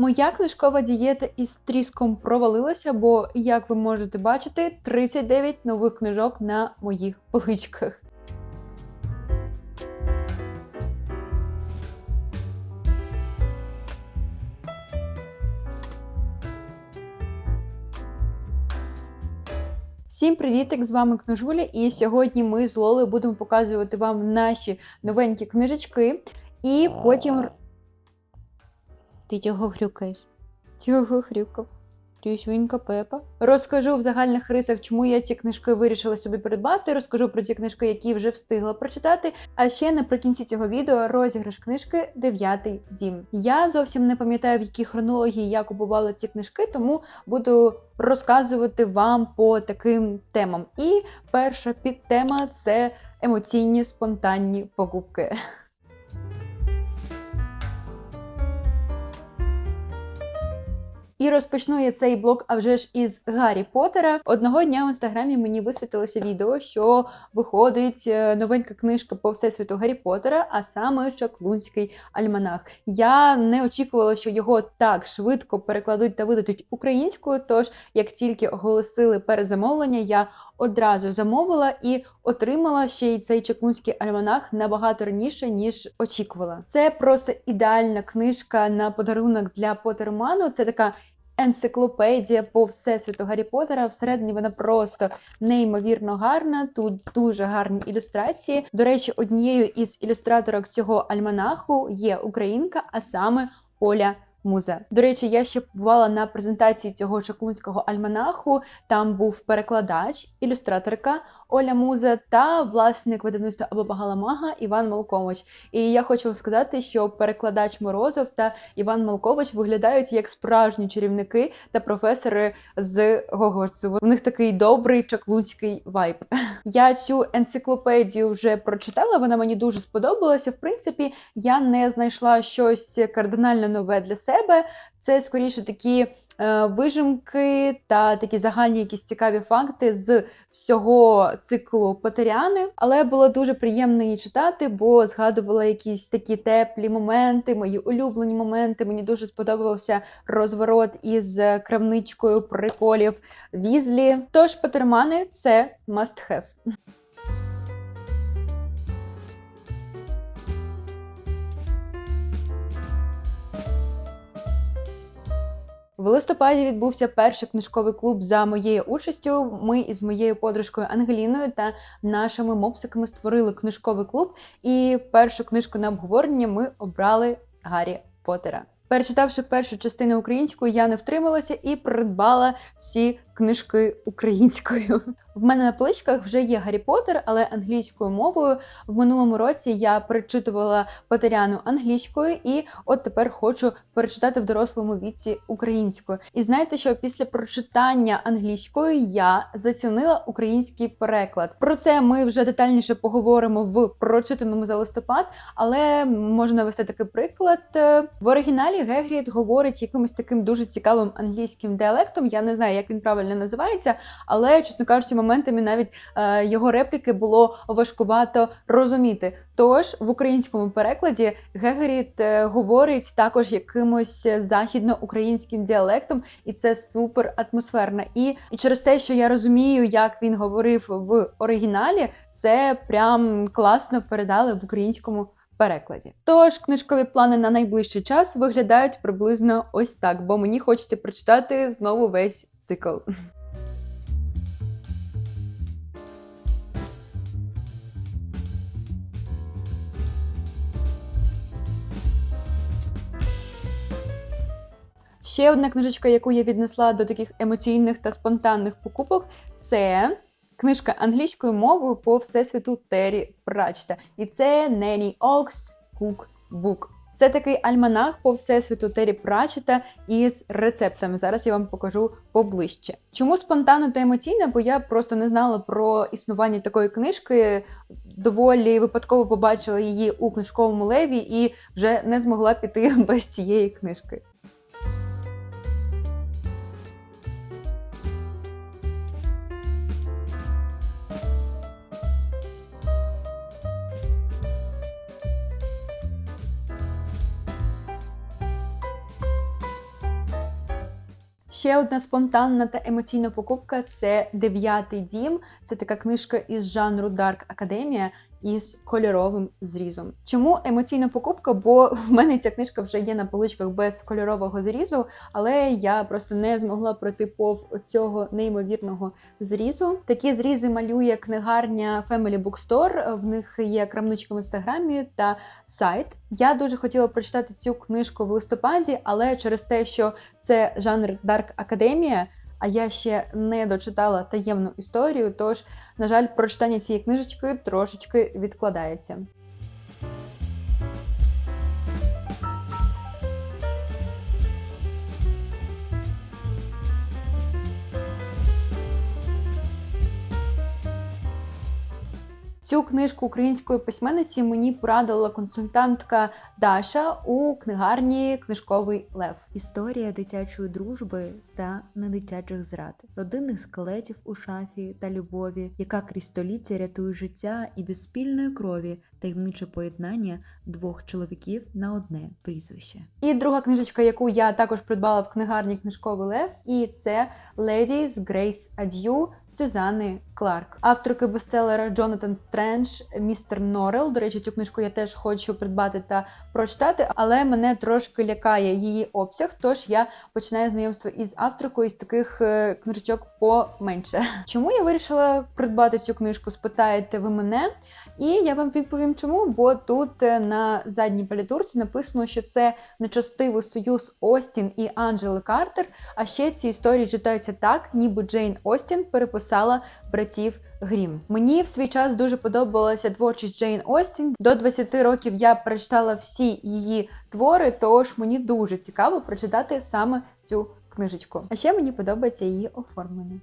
Моя книжкова дієта із тріском провалилася, бо, як ви можете бачити, 39 нових книжок на моїх поличках. Всім привітик! З вами Книжуля, і сьогодні ми з Лолою будемо показувати вам наші новенькі книжечки. І потім. Ти чого хрюкаєш? Чого хрюкав? Ти свинка Пепа. Розкажу в загальних рисах, чому я ці книжки вирішила собі придбати. Розкажу про ці книжки, які вже встигла прочитати. А ще наприкінці цього відео розіграш книжки Дев'ятий дім. Я зовсім не пам'ятаю, в якій хронології я купувала ці книжки, тому буду розказувати вам по таким темам. І перша підтема це емоційні спонтанні покупки. І розпочну я цей блог, а вже ж із Гаррі Поттера. Одного дня в інстаграмі мені висвітилося відео, що виходить е, новенька книжка по всесвіту Гаррі Поттера, а саме Чаклунський альманах. Я не очікувала, що його так швидко перекладуть та видадуть українською. Тож, як тільки оголосили перезамовлення, я одразу замовила і отримала ще й цей чаклунський альманах набагато раніше, ніж очікувала. Це просто ідеальна книжка на подарунок для Потерману. Це така енциклопедія по всесвіту Гаррі Поттера. Всередині вона просто неймовірно гарна. Тут дуже гарні ілюстрації. До речі, однією із ілюстраторок цього альманаху є українка, а саме Оля. Муза. До речі, я ще побувала на презентації цього чаклунського альманаху. Там був перекладач, ілюстраторка Оля Муза та власник видавництва Абабагаламага Іван Малкович. І я хочу вам сказати, що перекладач Морозов та Іван Малкович виглядають як справжні чарівники та професори з Гогвартсу. У них такий добрий чаклунський вайб. Я цю енциклопедію вже прочитала. Вона мені дуже сподобалася. В принципі, я не знайшла щось кардинально нове для себе. Це скоріше такі. Е, Вижимки та такі загальні якісь цікаві факти з всього циклу Патеріани, але було дуже приємно її читати, бо згадувала якісь такі теплі моменти, мої улюблені моменти. Мені дуже сподобався розворот із крамничкою приколів Візлі. Тож Патермани це must have. В листопаді відбувся перший книжковий клуб за моєю участю. Ми із моєю подружкою Ангеліною та нашими мопсиками створили книжковий клуб. І першу книжку на обговорення ми обрали Гаррі Поттера. Перечитавши першу частину українською, я не втрималася і придбала всі книжки українською. В мене на поличках вже є Гаррі Поттер, але англійською мовою. В минулому році я перечитувала Потеряну англійською, і от тепер хочу перечитати в дорослому віці українською. І знаєте, що після прочитання англійською я зацінила український переклад. Про це ми вже детальніше поговоримо в прочитаному за листопад, але можна навести такий приклад. Е, В оригіналі Гегріт говорить якимось таким дуже цікавим англійським діалектом. Я не знаю, як він правильно називається, але, чесно кажучи, моментами навіть е, його репліки було важкувато розуміти. Тож в українському перекладі Гегеріт е, говорить також якимось західноукраїнським діалектом, і це супер атмосферно. І, і через те, що я розумію, як він говорив в оригіналі, це прям класно передали в українському. Перекладі. Тож книжкові плани на найближчий час виглядають приблизно ось так, бо мені хочеться прочитати знову весь цикл. Ще одна книжечка, яку я віднесла до таких емоційних та спонтанних покупок, це книжка англійською мовою по всесвіту Террі Пратчета. І це Nanny Ox Cookbook. Це такий альманах по всесвіту Террі Пратчета із рецептами. Зараз я вам покажу поближче. Чому спонтанно та емоційно? Бо я просто не знала про існування такої книжки. Доволі випадково побачила її у книжковому леві і вже не змогла піти без цієї книжки. Ще одна спонтанна та емоційна покупка це дев'ятий дім. Це така книжка із жанру Dark Академія із кольоровим зрізом. Чому емоційна покупка? Бо в мене ця книжка вже є на поличках без кольорового зрізу, але я просто не змогла пройти пов цього неймовірного зрізу. Такі зрізи малює книгарня Family Bookstore, В них є крамничка в інстаграмі та сайт. Я дуже хотіла прочитати цю книжку в листопаді, але через те, що це жанр Dark Академія. А я ще не дочитала таємну історію, тож, на жаль, прочитання цієї книжечки трошечки відкладається. Цю книжку української письменниці мені порадила консультантка Даша у книгарні Книжковий Лев. Історія дитячої дружби та недитячих зрад, родинних скелетів у шафі та любові, яка крізь століття рятує життя і без спільної крові, таємниче поєднання двох чоловіків на одне прізвище. І друга книжечка, яку я також придбала в книгарні Книжковий Лев, і це Ladies Grace Adieu Сюзанни Кларк, авторки бестселера Джонатан Стрендж, містер Норрел. До речі, цю книжку я теж хочу придбати та прочитати, але мене трошки лякає її обсяг. Тож я починаю знайомство із авторкою із таких е, книжечок поменше. Чому я вирішила придбати цю книжку? Спитаєте ви мене, і я вам відповім, чому. Бо тут е, на задній палітурці написано, що це нечастивий союз Остін і Анджели Картер. А ще ці історії читаються так, ніби Джейн Остін переписала братів. Грім. Мені в свій час дуже подобалася творчість Джейн Остін. До 20 років я прочитала всі її твори, тож мені дуже цікаво прочитати саме цю книжечку. А ще мені подобається її оформлення.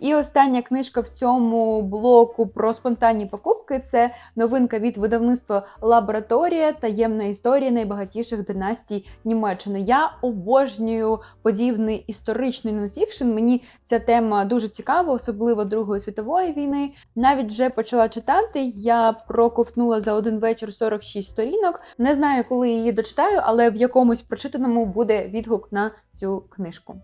І остання книжка в цьому блоку про спонтанні покупки це новинка від видавництва Лабораторія таємна історія найбагатіших династій Німеччини. Я обожнюю подібний історичний нонфікшн. Мені ця тема дуже цікава, особливо Другої світової війни. Навіть вже почала читати. Я проковтнула за один вечір 46 сторінок. Не знаю, коли її дочитаю, але в якомусь прочитаному буде відгук на цю книжку.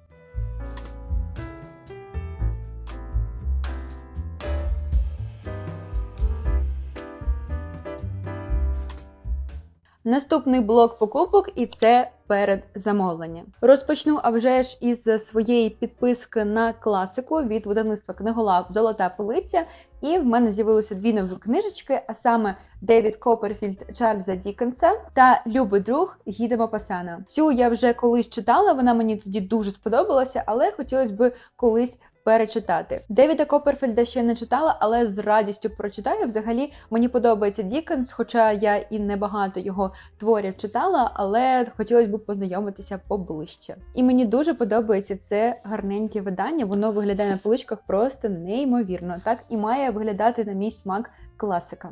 Наступний блок покупок, і це передзамовлення. Розпочну а вже ж із своєї підписки на класику від видавництва книголав Золота полиця. І в мене з'явилося дві нові книжечки, а саме Девід Копперфільд Чарльза Дікенса та Любий друг Гіда Мапасана. Цю я вже колись читала, вона мені тоді дуже сподобалася, але хотілося б колись перечитати. Девіда Копперфельда ще не читала, але з радістю прочитаю. Взагалі мені подобається Дікенс, хоча я і небагато його творів читала, але хотілося б познайомитися поближче. І мені дуже подобається це гарненьке видання. Воно виглядає на поличках просто неймовірно. Так і має виглядати на мій смак класика.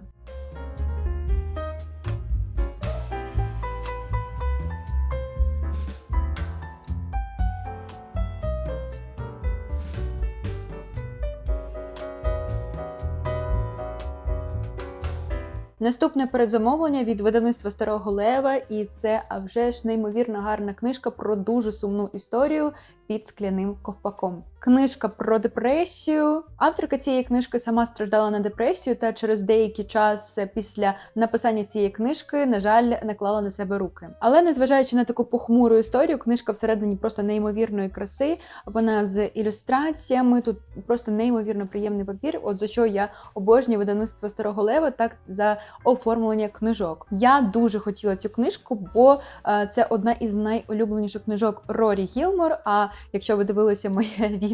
Наступне передзамовлення від видавництва Старого Лева, і це а вже ж неймовірно гарна книжка про дуже сумну історію під скляним ковпаком. Книжка про депресію. Авторка цієї книжки сама страждала на депресію, та через деякий час після написання цієї книжки, на жаль, наклала на себе руки. Але незважаючи на таку похмуру історію, книжка всередині просто неймовірної краси. Вона з ілюстраціями. Тут просто неймовірно приємний папір. От за що я обожнюю видавництво Старого Лева, так за оформлення книжок. Я дуже хотіла цю книжку, бо е, це одна із найулюбленіших книжок Рорі Гілмор. А якщо ви дивилися моє відео,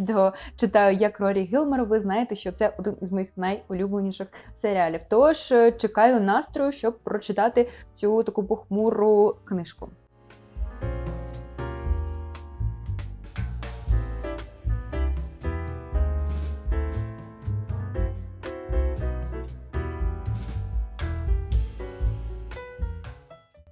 читаю як Рорі Гілмер, ви знаєте, що це один із моїх найулюбленіших серіалів. Тож е, чекаю настрою, щоб прочитати цю таку похмуру книжку.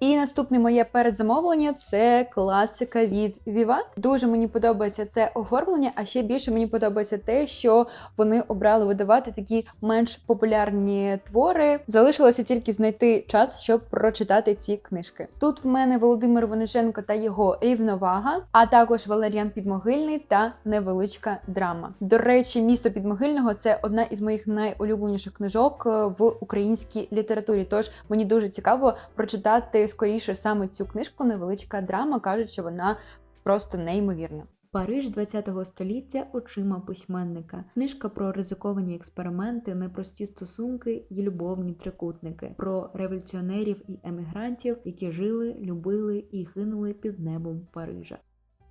І наступне моє передзамовлення це класика від Vivat. Дуже мені подобається це оформлення, а ще більше мені подобається те, що вони обрали видавати такі менш популярні твори. Залишилося тільки знайти час, щоб прочитати ці книжки. Тут в мене Володимир Вониченко та його рівновага, а також Валеріан Підмогильний та невеличка драма. До речі, місто Підмогильного це одна із моїх найулюбленіших книжок е, в українській літературі. Тож мені дуже цікаво прочитати скоріше саме цю книжку. Невеличка драма кажуть, що вона просто неймовірна. Париж 20-го століття очима письменника. Книжка про ризиковані експерименти, непрості стосунки і любовні трикутники, про революціонерів і емігрантів, які жили, любили і гинули під небом Парижа.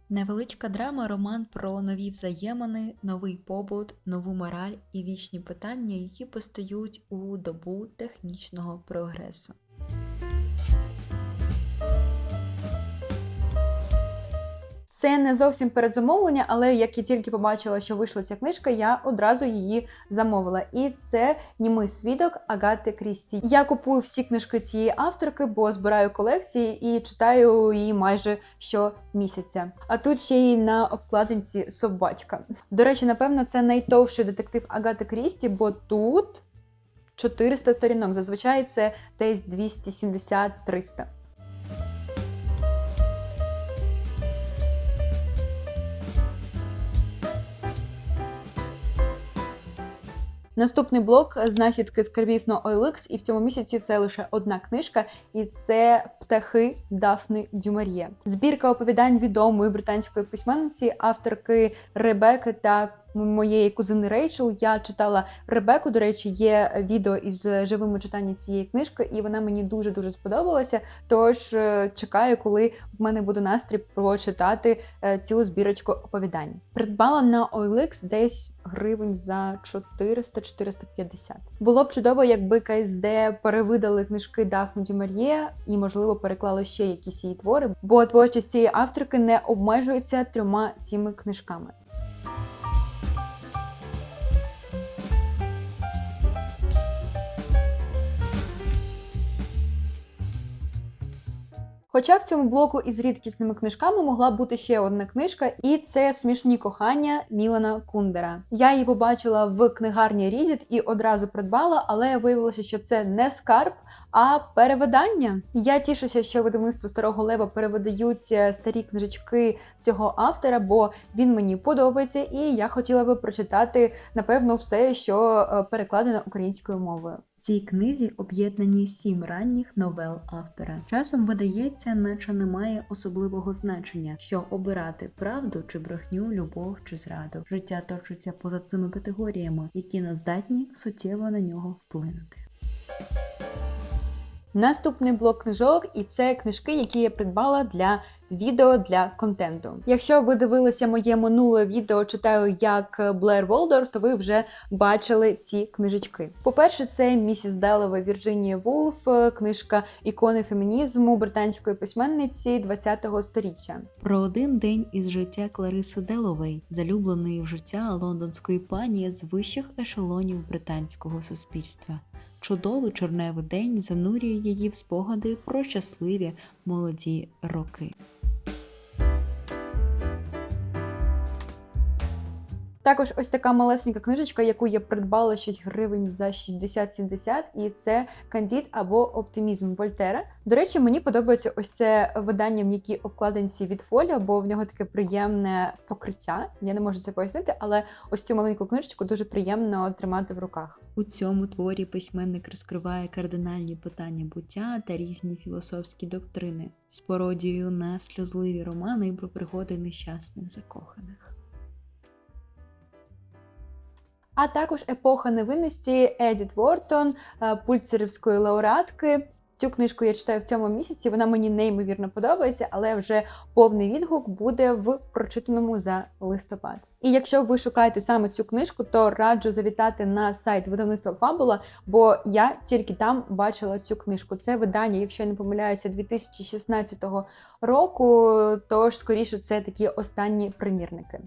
Невеличка драма роман про нові взаємини, новий побут, нову мораль і вічні питання, які постають у добу технічного прогресу. Це не зовсім передзамовлення, але як я тільки побачила, що вийшла ця книжка, я одразу її замовила. І це німий свідок Агати Крісті. Я купую всі книжки цієї авторки, бо збираю колекції і читаю її майже щомісяця. А тут ще й на обкладинці собачка. До речі, напевно, це найтовший детектив Агати Крісті, бо тут 400 сторінок. Зазвичай це десь 270-300. Наступний блок знахідки скарбів на OLX, і в цьому місяці це лише одна книжка, і це птахи Дафни Дюмар'є. Збірка оповідань відомої британської письменниці, авторки Ребеки та моєї кузини Рейчел. Я читала Ребеку. До речі, є відео із живими читанням цієї книжки, і вона мені дуже дуже сподобалася. Тож е, чекаю, коли в мене буде настрій прочитати е, цю збірочку оповідань. Придбала на OLX десь гривень за 400-450. Було б чудово, якби КСД перевидали книжки Дафни Дюмар'є і, можливо, переклали ще якісь її твори, бо творчість цієї авторки не обмежується трьома цими книжками. Хоча в цьому блоку із рідкісними книжками могла бути ще одна книжка, і це смішні кохання Мілана Кундера. Я її побачила в книгарні Різіт і одразу придбала, але виявилося, що це не скарб, а перевидання. Я тішуся, що видавництво старого лева перевидають е, старі книжечки цього автора, бо він мені подобається, і я хотіла би прочитати напевно все, що е, перекладено українською мовою. В цій книзі об'єднані сім ранніх новел автора. Часом видається, наче немає особливого значення, що обирати правду чи брехню, любов чи зраду. Життя точиться поза цими категоріями, які не здатні суттєво на нього вплинути. Наступний блок книжок, і це книжки, які я придбала для відео для контенту. Якщо ви дивилися моє минуле відео, читаю як Блер Волдор, то ви вже бачили ці книжечки. По-перше, це місіс Делова Вірджинія Вулф, книжка ікони фемінізму британської письменниці 20-го сторіччя. Про один день із життя Клариси Деловей, залюбленої в життя лондонської пані з вищих ешелонів британського суспільства. Чудовий чорневий день занурює її в спогади про щасливі молоді роки. Також ось така малесенька книжечка, яку я придбала щось гривень за 60-70, і це Кандід або Оптимізм Вольтера. До речі, мені подобається ось це видання в м'якій обкладинці від фоліо, бо в нього таке приємне покриття. Я не можу це пояснити, але ось цю маленьку книжечку дуже приємно тримати в руках. У цьому творі письменник розкриває кардинальні питання буття та різні філософські доктрини з пародією на сльозливі романи про пригоди нещасних закоханих. А також епоха невинності Едіт Вортон, е, пульцерівської лауреатки. Цю книжку я читаю в цьому місяці. Вона мені неймовірно подобається, але вже повний відгук буде в прочитаному за листопад. І якщо ви шукаєте саме цю книжку, то раджу завітати на сайт видавництва Фабула, бо я тільки там бачила цю книжку. Це видання, якщо я не помиляюся, 2016 року. Тож скоріше це такі останні примірники.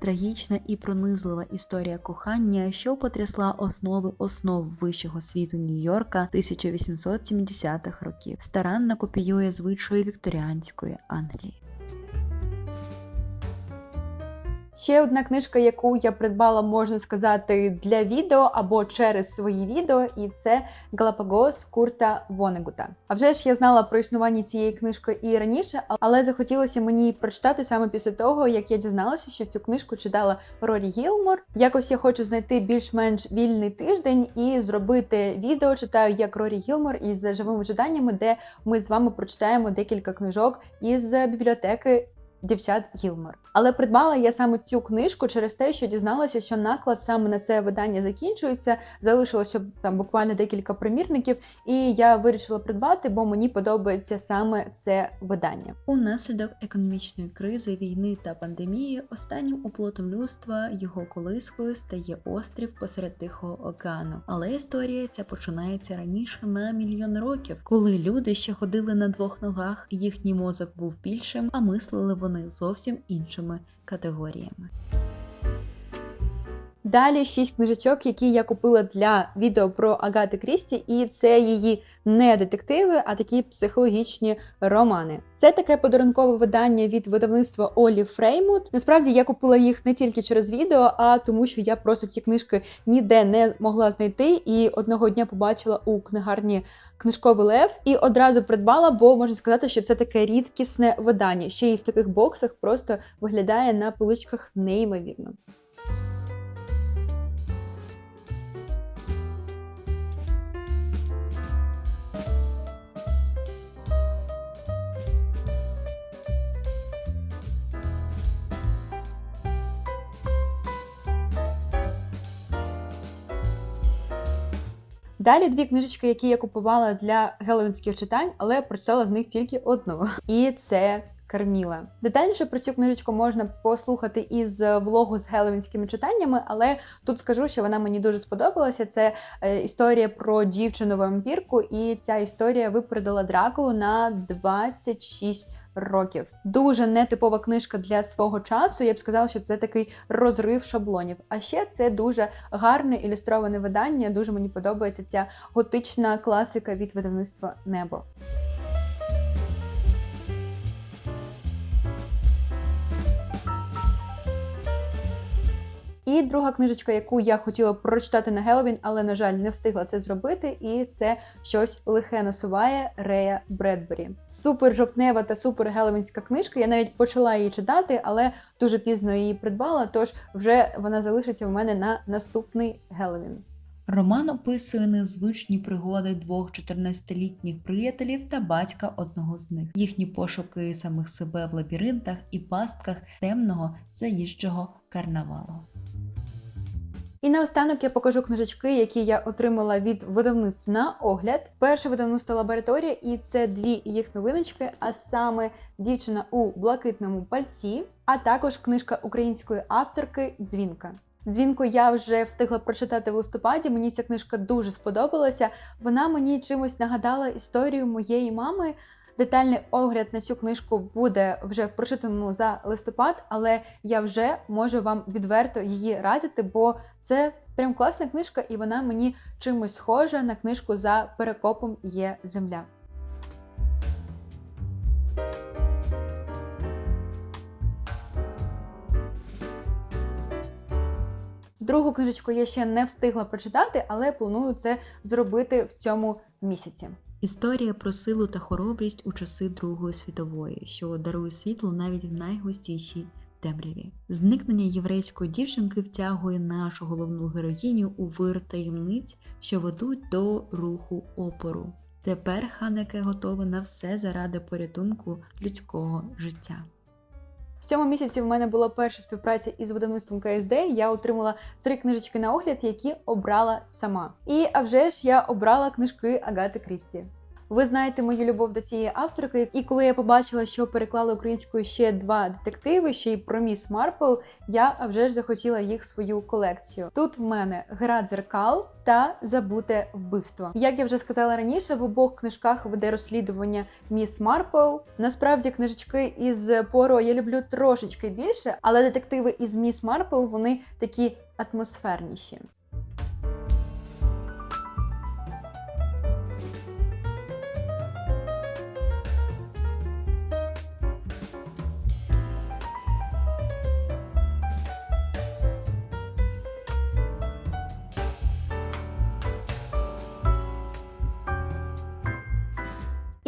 Трагічна і пронизлива історія кохання, що потрясла основи основ вищого світу Нью-Йорка 1870-х років, старанно копіює звичаї вікторіанської Англії. Ще одна книжка, яку я придбала, можна сказати, для відео або через свої відео, і це Галапагос Курта Вонегута. А вже ж я знала про існування цієї книжки і раніше, але захотілося мені прочитати саме після того, як я дізналася, що цю книжку читала Рорі Гілмор. Якось я хочу знайти більш-менш вільний тиждень і зробити відео. Читаю як Рорі Гілмор із живими читаннями, де ми з вами прочитаємо декілька книжок із бібліотеки дівчат Гілмор. Але придбала я саме цю книжку через те, що дізналася, що наклад саме на це видання закінчується. Залишилося там буквально декілька примірників, і я вирішила придбати, бо мені подобається саме це видання. Унаслідок економічної кризи, війни та пандемії, останнім оплотом людства його колискою стає острів посеред Тихого океану. Але історія ця починається раніше на мільйон років, коли люди ще ходили на двох ногах, їхній мозок був більшим, а мислили вони зовсім іншими категоріями. Далі шість книжечок, які я купила для відео про Агати Крісті, і це її не детективи, а такі психологічні романи. Це таке подарункове видання від видавництва Олі Фреймут. Насправді я купила їх не тільки через відео, а тому, що я просто ці книжки ніде не могла знайти, і одного дня побачила у книгарні. Книжковий лев і одразу придбала, бо можна сказати, що це таке рідкісне видання. Ще й в таких боксах просто виглядає на поличках неймовірно. Далі дві книжечки, які я купувала для геловінських читань, але прочитала з них тільки одну. І це Карміла. Детальніше про цю книжечку можна послухати із влогу з геловінськими читаннями, але тут скажу, що вона мені дуже сподобалася. Це е, історія про дівчину вампірку, і ця історія випередила Дракулу на 26 років. Дуже нетипова книжка для свого часу. Я б сказала, що це такий розрив шаблонів. А ще це дуже гарне ілюстроване видання. Дуже мені подобається ця готична класика від видавництва Небо. І друга книжечка, яку я хотіла прочитати на Геловін, але, на жаль, не встигла це зробити. І це щось лихе насуває Рея Бредбері. Супер жовтнева та супер геловінська книжка. Я навіть почала її читати, але дуже пізно її придбала. Тож вже вона залишиться в мене на наступний Геловін. Роман описує незвичні пригоди двох 14-літніх приятелів та батька одного з них, їхні пошуки самих себе в лабіринтах і пастках темного заїжджого карнавалу. І наостанок я покажу книжечки, які я отримала від видавництв на огляд. Перше видавництво лабораторія, і це дві їх новиночки, а саме дівчина у блакитному пальці, а також книжка української авторки Дзвінка. Дзвінку я вже встигла прочитати в листопаді. Мені ця книжка дуже сподобалася. Вона мені чимось нагадала історію моєї мами. Детальний огляд на цю книжку буде вже в прочитаному за листопад, але я вже можу вам відверто її радити, бо це прям класна книжка, і вона мені чимось схожа на книжку за перекопом є земля. Другу книжечку я ще не встигла прочитати, але планую це зробити в цьому місяці. Історія про силу та хоробрість у часи Другої світової, що дарує світло навіть в найгустішій темряві. Зникнення єврейської дівчинки втягує нашу головну героїню у вир таємниць, що ведуть до руху опору. Тепер Ханеке готова на все заради порятунку людського життя. В цьому місяці в мене була перша співпраця із видавництвом КСД. Я отримала три книжечки на огляд, які обрала сама. І а вже ж я обрала книжки Агати Крісті. Ви знаєте мою любов до цієї авторки, і коли я побачила, що переклали українською ще два детективи, ще й про міс Марпл, я вже ж захотіла їх в свою колекцію. Тут в мене гра дзеркал та забуте вбивство. Як я вже сказала раніше, в обох книжках веде розслідування міс Марпл. Насправді книжечки із Поро я люблю трошечки більше, але детективи із міс Марпл вони такі атмосферніші.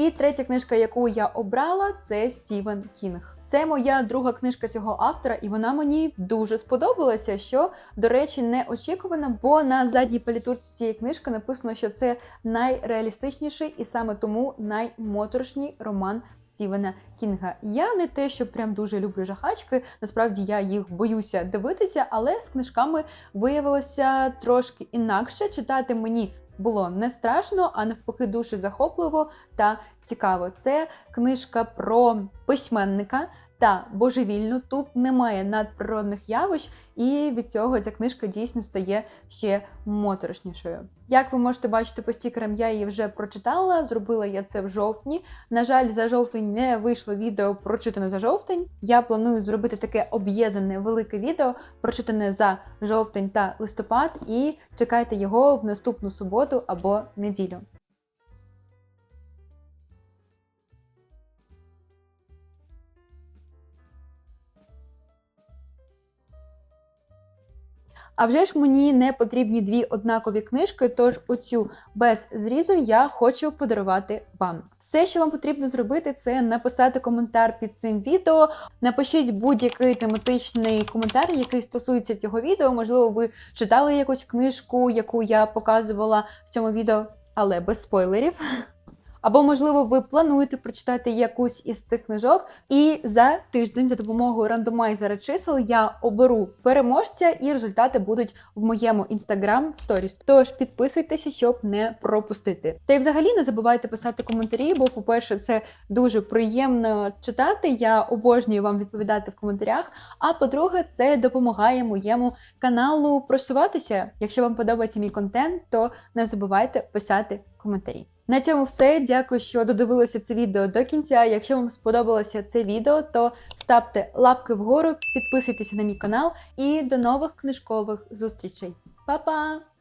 І третя книжка, яку я обрала, це Стівен Кінг. Це моя друга книжка цього автора, і вона мені дуже сподобалася. Що, до речі, неочікувано, бо на задній палітурці цієї книжки написано, що це найреалістичніший і саме тому наймоторошній роман Стівена Кінга. Я не те, що прям дуже люблю жахачки. Насправді я їх боюся дивитися, але з книжками виявилося трошки інакше. Читати мені було не страшно, а навпаки, дуже захопливо та цікаво. Це книжка про письменника та божевільну. Тут немає надприродних явищ, і від цього ця книжка дійсно стає ще моторошнішою. Як ви можете бачити по стікерам, я її вже прочитала. Зробила я це в жовтні. На жаль, за жовтень не вийшло відео прочитане за жовтень. Я планую зробити таке об'єднане велике відео, прочитане за жовтень та листопад, і чекайте його в наступну суботу або неділю. А вже ж мені не потрібні дві однакові книжки, тож оцю без зрізу я хочу подарувати вам. Все, що вам потрібно зробити, це написати коментар під цим відео. Напишіть будь-який тематичний коментар, який стосується цього відео. Можливо, ви читали якусь книжку, яку я показувала в цьому відео, але без спойлерів. Або, можливо, ви плануєте прочитати якусь із цих книжок, і за тиждень за допомогою рандомайзера чисел я оберу переможця, і результати будуть в моєму інстаграм сторіс. Тож підписуйтеся, щоб не пропустити. Та й взагалі не забувайте писати коментарі, бо, по-перше, це дуже приємно читати. Я обожнюю вам відповідати в коментарях. А по-друге, це допомагає моєму каналу просуватися. Якщо вам подобається мій контент, то не забувайте писати коментарі. На цьому все. Дякую, що додивилися це відео до кінця. Якщо вам сподобалося це відео, то ставте лапки вгору, підписуйтесь на мій канал і до нових книжкових зустрічей. Па-па!